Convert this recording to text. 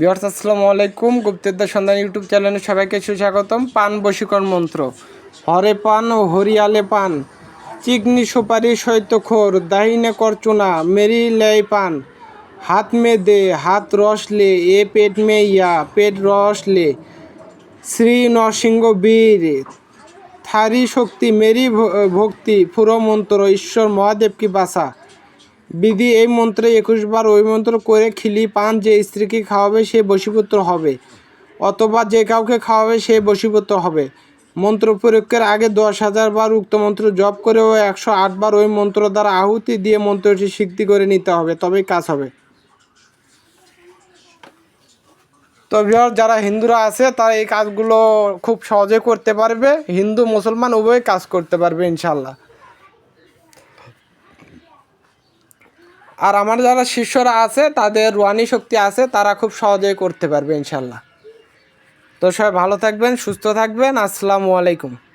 বিহার আসসালামু আলাইকুম। গুপ্তেদ্দার সন্ধান ইউটিউব চ্যানেলে সবাইকে সুস্বাগতম। পান বশীকর মন্ত্র। হরে পান ও হরিয়ালে পান। চিকনি সুপারি শৈতখোর দাহিনে করচুনা, মেরি লেই পান। হাত মে দে, হাত রস লে, এ পেট মে ইয়া, পেট রস লে। শ্রী নরসিংহ বীর, থারি শক্তি, মেরি ভক্তি পুরো মন্ত্র, ঈশ্বর মহাদেব কি বাসা। বিধি এই মন্ত্রে একুশ বার ওই মন্ত্র করে খিলি পান যে স্ত্রীকে খাওয়াবে সে বশীপুত্র হবে, অথবা যে কাউকে খাওয়াবে সে বশীপুত্র হবে। মন্ত্র প্রয়োগের আগে দশ হাজার বার উক্ত মন্ত্র জপ করে ও একশো আট বার ওই মন্ত্র দ্বারা আহুতি দিয়ে মন্ত্রটি সিদ্ধি করে নিতে হবে, তবেই কাজ হবে। তো ভিউয়ার যারা হিন্দুরা আছে, তারা এই কাজগুলো খুব সহজে করতে পারবে। হিন্দু, মুসলমান, উভয় কাজ করতে পারবে ইনশাল্লাহ আর আমার যারা শিষ্যরা আছে, তাদের রুয়ানি শক্তি আছে, তারা খুব সহজেই করতে পারবে ইনশাল্লাহ। তো সবাই ভালো থাকবেন, সুস্থ থাকবেন, আসসালামু আলাইকুম।